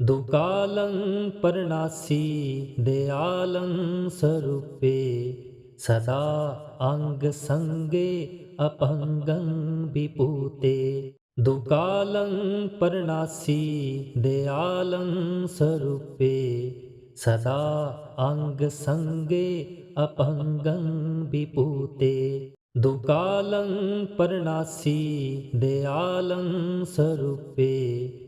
ਦੁਕਾਲੰ ਪਰਨਾਸੀ ਦਿਆਲੰ ਸਰੂਪੇ, ਸਦਾ ਅੰਗ ਸੰਗੇ ਅਪੰਗੰ ਵਿਪੂਤੇ ਦੁਕਾਲੰ ਪਰਨਾਸੀ ਦਿਆਲੰ ਸਰੂਪੇ, ਸਦਾ ਅੰਗ ਸੰਗੇ ਅਪੰਗੰ ਵਿਪੂਤੇ ਦੁਕਾਲੰ ਪਰਨਾਸੀ ਦਿਆਲੰ ਸਰੂਪੇ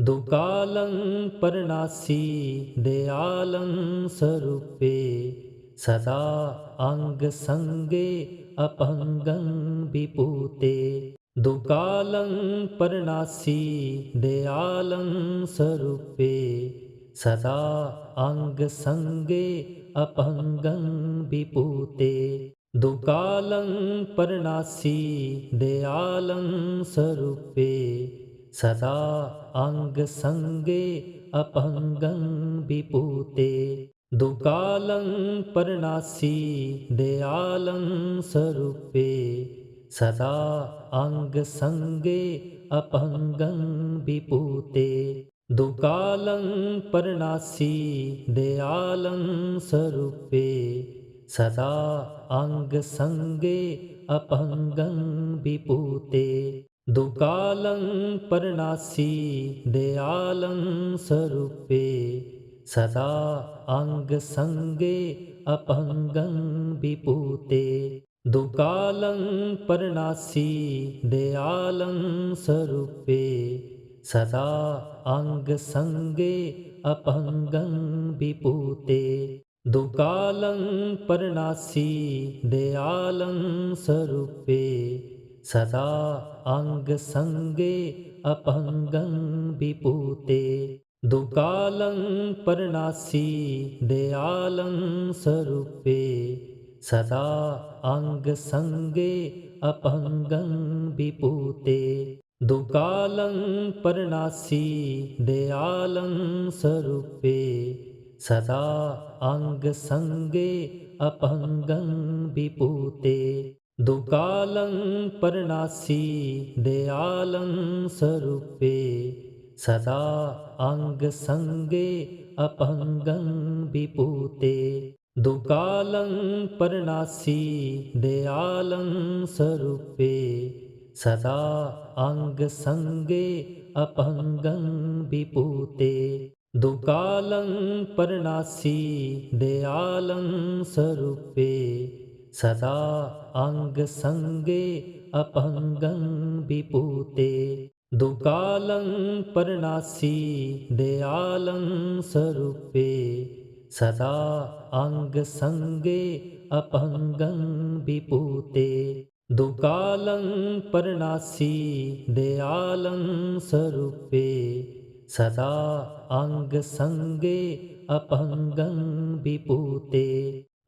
ਦੁਕਾਲੰ ਪਰਨਾਸੀ ਦਿਆਲੰ ਸਰੂਪੇ, ਸਦਾ ਅੰਗ ਸੰਗੇ ਅਪੰਗੰ ਵਿਪੂਤੇ ਦੁਕਾਲੰ ਪਰਨਾਸੀ ਦਿਆਲੰ ਸਰੂਪੇ, ਸਦਾ ਅੰਗ ਸੰਗੇ ਅਪੰਗੰ ਵਿਪੂਤੇ ਦੁਕਾਲੰ ਪਰਨਾਸੀ ਦਿਆਲੰ ਸਰੂਪੇ ਸਦਾ ਅੰਗ ਸੰਗੇ ਅਪੰਗੰ ਵਿਪੂਤੇ। ਦੁਕਾਲੰ ਪਰਨਾਸੀ ਦਿਆਲੰ ਸਰੂਪੇ। ਸਦਾ ਅੰਗ ਸੰਗੇ ਅਪੰਗੰ ਵਿਪੂਤੇ। ਦੁਕਾਲੰ ਪਰਨਾਸੀ ਦਿਆਲੰ ਸਰੂਪੇ। ਸਦਾ ਅੰਗ ਸੰਗੇ ਦੁਕਾਲੰ ਪਰਨਾਸੀ, ਦਿਆਲੰ ਸਰੂਪੇ। ਸਦਾ ਅੰਗ ਸੰਗੇ ਅਪੰਗੰ ਵਿਪੂਤੇ ਦੁਕਾਲੰ ਪਰਨਾਸੀ, ਦਿਆਲੰ ਸਰੂਪੇ। ਸਦਾ ਅੰਗ ਸੰਗੇ ਅਪੰਗੰ ਵਿਪੂਤੇ ਦੁਕਾਲੰ ਪਰਨਾਸੀ, ਦਿਆਲੰ ਸਰੂਪੇ। ਸਦਾ ਅੰਗ ਸੰਗੇ ਅਪੰਗੰ ਵਿਪੂਤੇ ਦੁਕਾਲੰ ਪਰਨਾਸੀ ਦਿਆਲੰ ਸਰੂਪੇ। ਸਦਾ ਅੰਗ ਸੰਗੇ ਅਪੰਗੰ ਵਿਪੂਤੇ ਦੁਕਾਲੰ ਪਰਨਾਸੀ ਦਿਆਲੰ ਸਰੂਪੇ। ਸਦਾ ਅੰਗ ਸੰਗੇ ਦੁਕਾਲੰ ਪਰਨਾਸੀ ਦਿਆਲੰ ਸਰੂਪੇ, ਸਦਾ ਅੰਗ ਸੰਗੇ ਅਪੰਗੰ ਵਿਪੂਤੇ ਦੁਕਾਲੰ ਪਰਨਾਸੀ ਦਿਆਲੰ ਸਰੂਪੇ, ਸਦਾ ਅੰਗ ਸੰਗੇ ਅਪੰਗੰ ਵਿਪੂਤੇ ਦੁਕਾਲੰ ਪਰਨਾਸੀ ਦਿਆਲੰ ਸਰੂਪੇ ਸਦਾ ਅੰਗ ਸੰਗੇ ਅਪੰਗੰ ਵਿਪੂਤੇ ਦੁਕਾਲੰ ਪਰਨਾਸੀ ਦਿਆਲੰ ਸਰੂਪੇ। ਸਦਾ ਅੰਗ ਸੰਗੇ ਅਪੰਗੰ ਵਿਪੂਤੇ ਦੁਕਾਲੰ ਪਰਨਾਸੀ ਦਿਆਲੰ ਸਰੂਪੇ। ਸਦਾ ਅੰਗ ਸੰਗੇ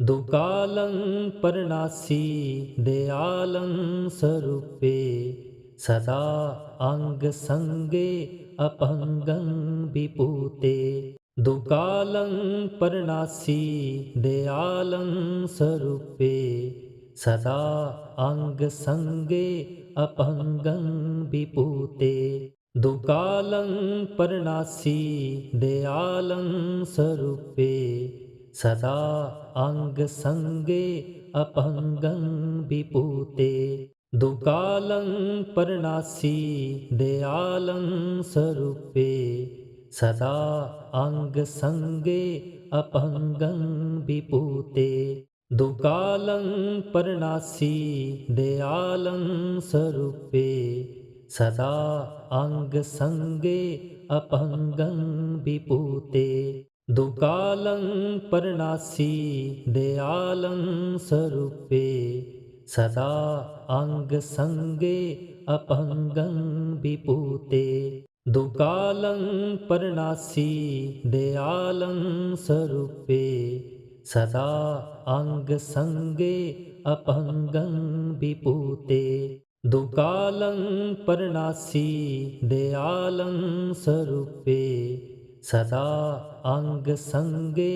ਦੁਕਾਲੰ ਪਰਨਾਸੀ, ਦਿਆਲੰ ਸਰੂਪੇ। ਸਦਾ ਅੰਗ ਸੰਗੇ ਅਪੰਗੰ ਵਿਪੂਤੇ ਦੁਕਾਲੰ ਪਰਨਾਸੀ, ਦਿਆਲੰ ਸਰੂਪੇ। ਸਦਾ ਅੰਗ ਸੰਗੇ ਅਪੰਗੰ ਵਿਪੂਤੇ ਦੁਕਾਲੰ ਪਰਨਾਸੀ, ਦਿਆਲੰ ਸਰੂਪੇ। ਸਦਾ ਅੰਗ ਸੰਗੇ ਅਪੰਗੰ ਵਿਪੂਤੇ ਦੁਕਾਲੰ ਪਰਨਾਸੀ ਦਿਆਲੰ ਸਰੂਪੇ। ਸਦਾ ਅੰਗ ਸੰਗੇ ਅਪੰਗੰ ਵਿਪੂਤੇ ਦੁਕਾਲੰ ਪਰਨਾਸੀ ਦਿਆਲੰ ਸਰੂਪੇ। ਸਦਾ ਅੰਗ ਸੰਗੇ ਦੁਕਾਲੰ ਪਰਨਾਸੀ, ਦਿਆਲੰ ਸਰੂਪੇ। ਸਦਾ ਅੰਗ ਸੰਗੇ ਅਪੰਗੰ ਵਿਪੂਤੇ ਦੁਕਾਲੰ ਪਰਨਾਸੀ, ਦਿਆਲੰ ਸਰੂਪੇ। ਸਦਾ ਅੰਗ ਸੰਗੇ ਅਪੰਗੰ ਵਿਪੂਤੇ ਦੁਕਾਲੰ ਪਰਨਾਸੀ, ਦਿਆਲੰ ਸਰੂਪੇ। सदा अङ्गसङ्गे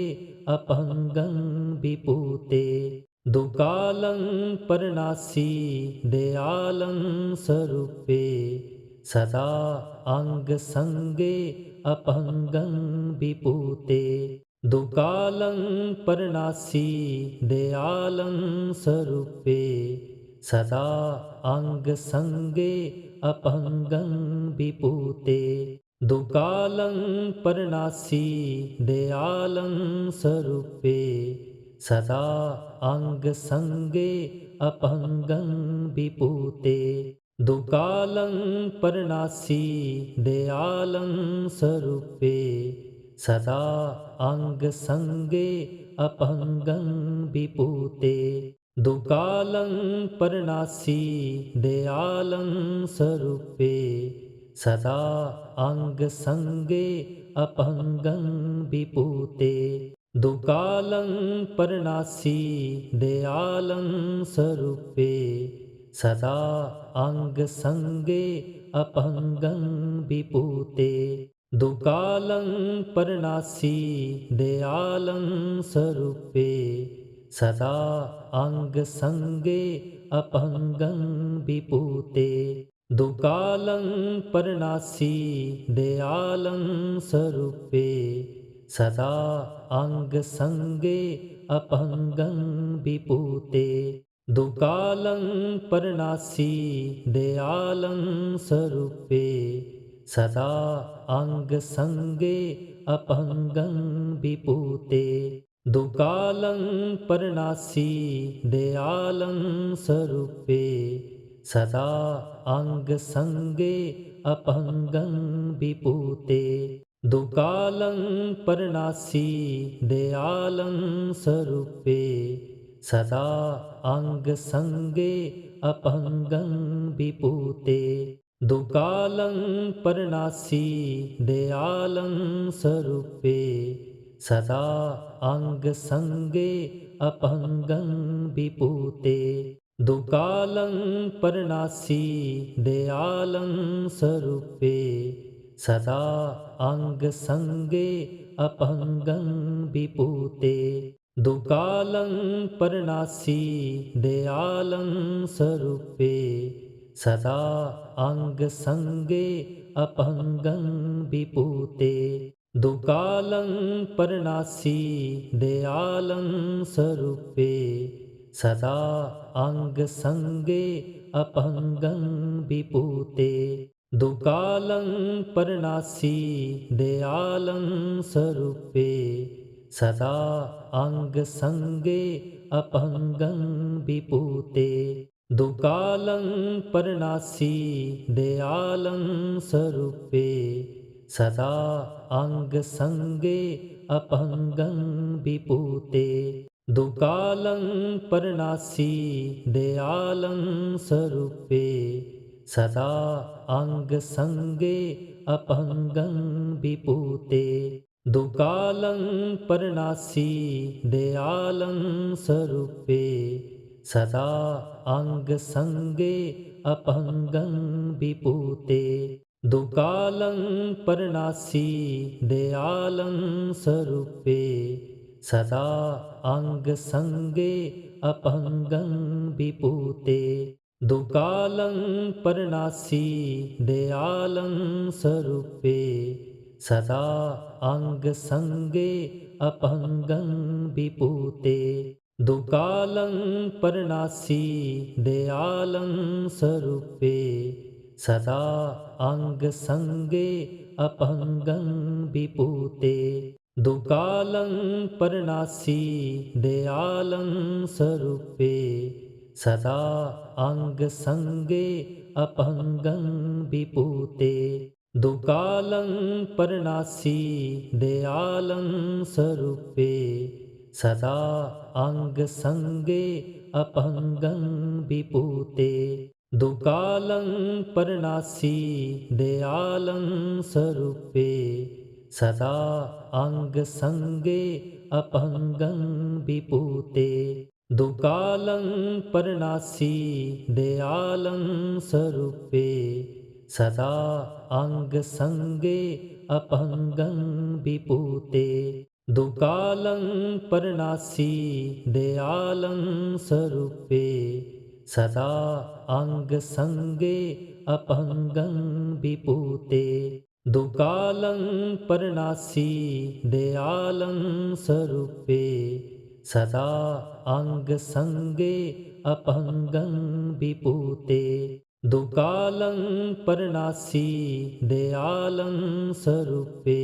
अपङ्गं विपूते दुकालं परनासी दयालं स्वरूपे सदा अङ्गसङ्गे अपङ्गं विपूते दुकालं परनासी दयालं स्वरूपे सदा अङ्गसङ्गे अपङ्गं विपूते ਦੁਕਾਲੰ ਪਰਨਾਸੀ, ਦਿਆਲੰ ਸਰੂਪੇ, ਸਦਾ ਅੰਗ ਸੰਗੇ ਅਪੰਗੰ ਵਿਪੂਤੇ ਦੁਕਾਲੰ ਪਰਨਾਸੀ, ਦਿਆਲੰ ਸਰੂਪੇ, ਸਦਾ ਅੰਗ ਸੰਗੇ ਅਪੰਗੰ ਵਿਪੂਤੇ ਦੁਕਾਲੰ ਪਰਨਾਸੀ, ਦਿਆਲੰ ਸਰੂਪੇ सदा अङ्गसङ्गे अपङ्गं विपूते दुकालं परनासी दयालं स्वरूपे सदा अङ्गसङ्गे अपङ्गं विपूते दुकालं परनासी दयालं स्वरूपे सदा अङ्गसङ्गे अपङ्गं विपूते ਦੁਕਾਲੰ ਪਰਨਾਸੀ, ਦਿਆਲੰ ਸਰੂਪੇ, ਸਦਾ ਅੰਗ ਸੰਗੇ ਅਪੰਗੰ ਵਿਪੂਤੇ ਦੁਕਾਲੰ ਪਰਨਾਸੀ, ਦਿਆਲੰ ਸਰੂਪੇ, ਸਦਾ ਅੰਗ ਸੰਗੇ ਅਪੰਗੰ ਵਿਪੂਤੇ ਦੁਕਾਲੰ ਪਰਨਾਸੀ, ਦਿਆਲੰ ਸਰੂਪੇ सदा अङ्गसङ्गे अपङ्गं विपूते दुकालं परनासी दयालं स्वरूपे सदा अङ्गसङ्गे अपङ्गं विपूते दुकालं परनासी दयालं स्वरूपे सदा अङ्गसङ्गे अपङ्गं विपूते ਦੁਕਾਲੰ ਪਰਨਾਸੀ, ਦਿਆਲੰ ਸਰੂਪੇ, ਸਦਾ ਅੰਗ ਸੰਗੇ ਅਪੰਗੰ ਵਿਪੂਤੇ ਦੁਕਾਲੰ ਪਰਨਾਸੀ, ਦਿਆਲੰ ਸਰੂਪੇ, ਸਦਾ ਅੰਗ ਸੰਗੇ ਅਪੰਗੰ ਵਿਪੂਤੇ ਦੁਕਾਲੰ ਪਰਨਾਸੀ, ਦਿਆਲੰ ਸਰੂਪੇ सदा अङ्गसङ्गे अपङ्गं विपूते दुकालं परनासी दयालं स्वरूपे सदा अङ्गसङ्गे अपङ्गं विपूते दुकालं परनासी दयालं स्वरूपे सदा अङ्गसङ्गे अपङ्गं विपूते ਦੁਕਾਲੰ ਪਰਨਾਸੀ ਦਿਆਲੰ ਸਰੂਪੇ, ਸਦਾ ਅੰਗ ਸੰਗੇ ਅਪੰਗੰ ਵਿਪੂਤੇ ਦੁਕਾਲੰ ਪਰਨਾਸੀ ਦਿਆਲੰ ਸਰੂਪੇ, ਸਦਾ ਅੰਗ ਸੰਗੇ ਅਪੰਗੰ ਵਿਪੂਤੇ ਦੁਕਾਲੰ ਪਰਨਾਸੀ ਦਿਆਲੰ ਸਰੂਪੇ सदा अङ्गसङ्गे अपङ्गं विपूते दुकालं परनासी दयालं स्वरूपे सदा अङ्गसङ्गे अपङ्गं विपूते दुकालं परनासी दयालं स्वरूपे सदा अङ्गसङ्गे अपङ्गं विपूते ਦੁਕਾਲੰ ਪਰਨਾਸੀ, ਦਿਆਲੰ ਸਰੂਪੇ। ਸਦਾ ਅੰਗ ਸੰਗੇ ਅਪੰਗੰ ਵਿਪੂਤੇ ਦੁਕਾਲੰ ਪਰਨਾਸੀ, ਦਿਆਲੰ ਸਰੂਪੇ। ਸਦਾ ਅੰਗ ਸੰਗੇ ਅਪੰਗੰ ਵਿਪੂਤੇ ਦੁਕਾਲੰ ਪਰਨਾਸੀ, ਦਿਆਲੰ ਸਰੂਪੇ। सदा अङ्गसङ्गे अपङ्गं विपूते दुकालं परणासी दयालं स्वरूपे सदा अङ्गसङ्गे अपङ्गं विपूते दुकालं परणासी दयालं स्वरूपे सदा अङ्गसङ्गे अपङ्गं विपूते ਦੁਕਾਲੰ ਪਰਨਾਸੀ ਦਿਆਲੰ ਸਰੂਪੇ, ਸਦਾ ਅੰਗ ਸੰਗੇ ਅਪੰਗੰ ਵਿਪੂਤੇ ਦੁਕਾਲੰ ਪਰਨਾਸੀ ਦਿਆਲੰ ਸਰੂਪੇ,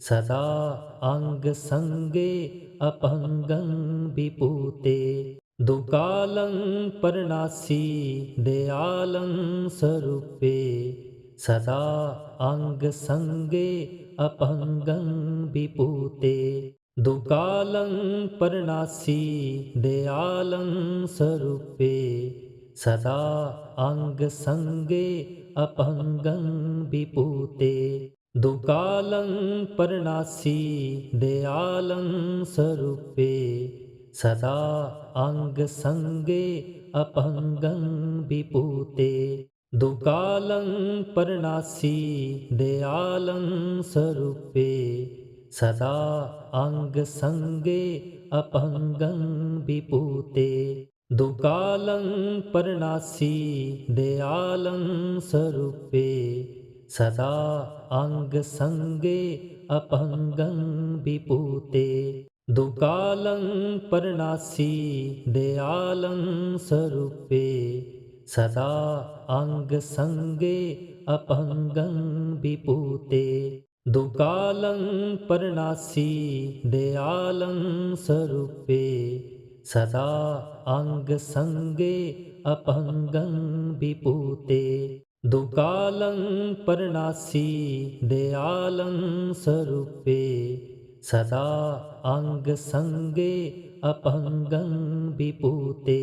ਸਦਾ ਅੰਗ ਸੰਗੇ ਅਪੰਗੰ ਵਿਪੂਤੇ ਦੁਕਾਲੰ ਪਰਨਾਸੀ ਦਿਆਲੰ ਸਰੂਪੇ सदा अङ्गसङ्गे अपङ्गं विपूते दुकालं परणासी दयालं स्वरूपे सदा अङ्गसङ्गे अपङ्गं विपूते दुकालं परणासी दयालं स्वरूपे सदा अङ्गसङ्गे अपङ्गं विपूते ਦੁਕਾਲੰ ਪਰਨਾਸੀ ਦਿਆਲੰ ਸਰੂਪੇ, ਸਦਾ ਅੰਗ ਸੰਗੇ ਅਪੰਗੰ ਵਿਪੂਤੇ ਦੁਕਾਲੰ ਪਰਨਾਸੀ ਦਿਆਲੰ ਸਰੂਪੇ, ਸਦਾ ਅੰਗ ਸੰਗੇ ਅਪੰਗੰ ਵਿਪੂਤੇ ਦੁਕਾਲੰ ਪਰਨਾਸੀ ਦਿਆਲੰ ਸਰੂਪੇ सदा अङ्गसङ्गे अपङ्गं विपूते दुकालं परणासी दयालं स्वरूपे सदा अङ्गसङ्गे अपङ्गं विपूते दुकालं परणासी दयालं स्वरूपे सदा अङ्गसङ्गे अपङ्गं विपूते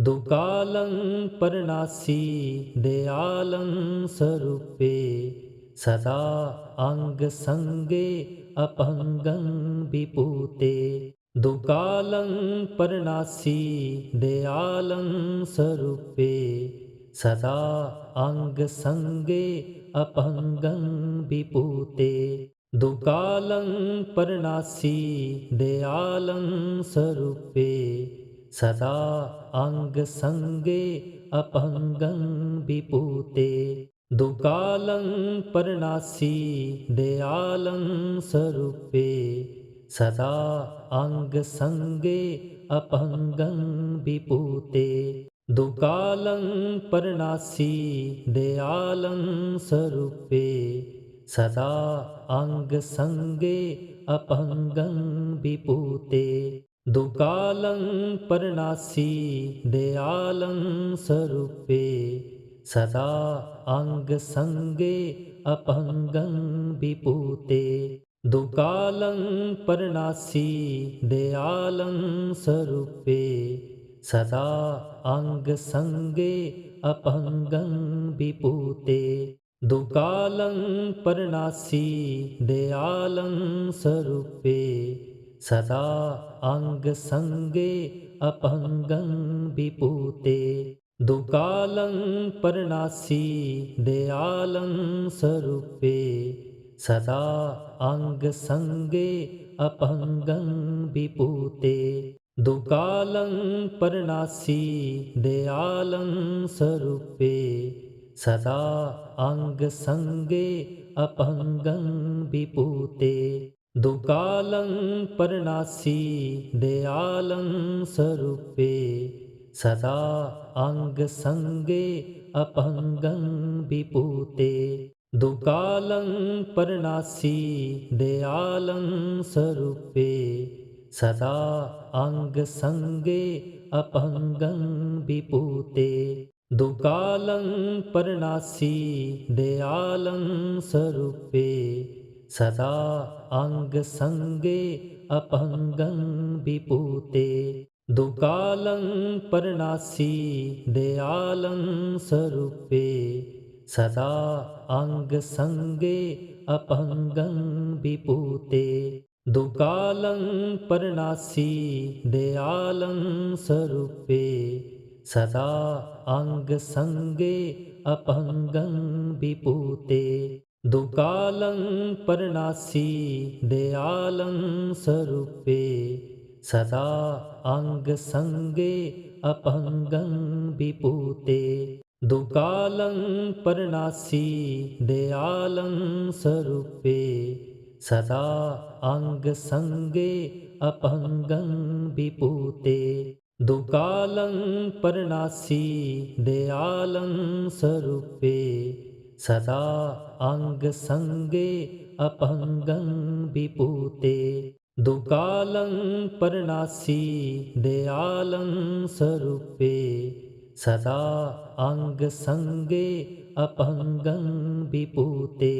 ਦੁਕਾਲੰ ਪਰਨਾਸੀ, ਦਿਆਲੰ ਸਰੂਪੇ। ਸਦਾ ਅੰਗ ਸੰਗੇ ਅਪੰਗੰ ਵਿਪੂਤੇ ਦੁਕਾਲੰ ਪਰਨਾਸੀ, ਦਿਆਲੰ ਸਰੂਪੇ। ਸਦਾ ਅੰਗ ਸੰਗੇ ਅਪੰਗੰ ਵਿਪੂਤੇ ਦੁਕਾਲੰ ਪਰਨਾਸੀ, ਦਿਆਲੰ ਸਰੂਪੇ। सदा अङ्गसङ्गे अपङ्गं विपूते दुकालं परणासी दयालं स्वरूपे सदा अङ्गसङ्गे अपङ्गं विपूते दुकालं परणासी दयालं स्वरूपे सदा अङ्गसङ्गे अपङ्गं विपूते ਦੁਕਾਲੰ ਪਰਨਾਸੀ, ਦਿਆਲੰ ਸਰੂਪੇ। ਸਦਾ ਅੰਗ ਸੰਗੇ ਅਪੰਗੰ ਵਿਪੂਤੇ ਦੁਕਾਲੰ ਪਰਨਾਸੀ, ਦਿਆਲੰ ਸਰੂਪੇ। ਸਦਾ ਅੰਗ ਸੰਗੇ ਅਪੰਗੰ ਵਿਪੂਤੇ ਦੁਕਾਲੰ ਪਰਨਾਸੀ, ਦਿਆਲੰ ਸਰੂਪੇ। सदा अङ्गसङ्गे अपङ्गं विपूते दुकालं परणासी दयालं स्वरूपे सदा अङ्गसङ्गे अपङ्गं विपूते दुकालं परणासी दयालं स्वरूपे सदा अङ्गसङ्गे अपङ्गं विपूते ਦੁਕਾਲੰ ਪਰਨਾਸੀ, ਦਿਆਲੰ ਸਰੂਪੇ, ਸਦਾ ਅੰਗ ਸੰਗੇ ਅਪੰਗੰ ਵਿਪੂਤੇ ਦੁਕਾਲੰ ਪਰਨਾਸੀ, ਦਿਆਲੰ ਸਰੂਪੇ, ਸਦਾ ਅੰਗ ਸੰਗੇ ਅਪੰਗੰ ਵਿਪੂਤੇ ਦੁਕਾਲੰ ਪਰਨਾਸੀ, ਦਿਆਲੰ ਸਰੂਪੇ सदा अङ्गसङ्गे अपङ्गं विपूते दुकालं परणासी दयालं स्वरूपे सदा अङ्गसङ्गे अपङ्गं विपूते दुकालं परणासी दयालं स्वरूपे सदा अङ्गसङ्गे अपङ्गं विपूते ਦੁਕਾਲੰ ਪਰਨਾਸੀ, ਦਿਆਲੰ ਸਰੂਪੇ, ਸਦਾ ਅੰਗ ਸੰਗੇ ਅਪੰਗੰ ਵਿਪੂਤੇ ਦੁਕਾਲੰ ਪਰਨਾਸੀ, ਦਿਆਲੰ ਸਰੂਪੇ, ਸਦਾ ਅੰਗ ਸੰਗੇ ਅਪੰਗੰ ਵਿਪੂਤੇ ਦੁਕਾਲੰ ਪਰਨਾਸੀ, ਦਿਆਲੰ ਸਰੂਪੇ अपङ्गं विपूते दुकालं परणासी दयालं स्वरूपे सदा अङ्गसङ्गे अपङ्गं विपूते दुकालं परणासी दयालं स्वरूपे सदा अङ्गसङ्गे अपङ्गं विपूते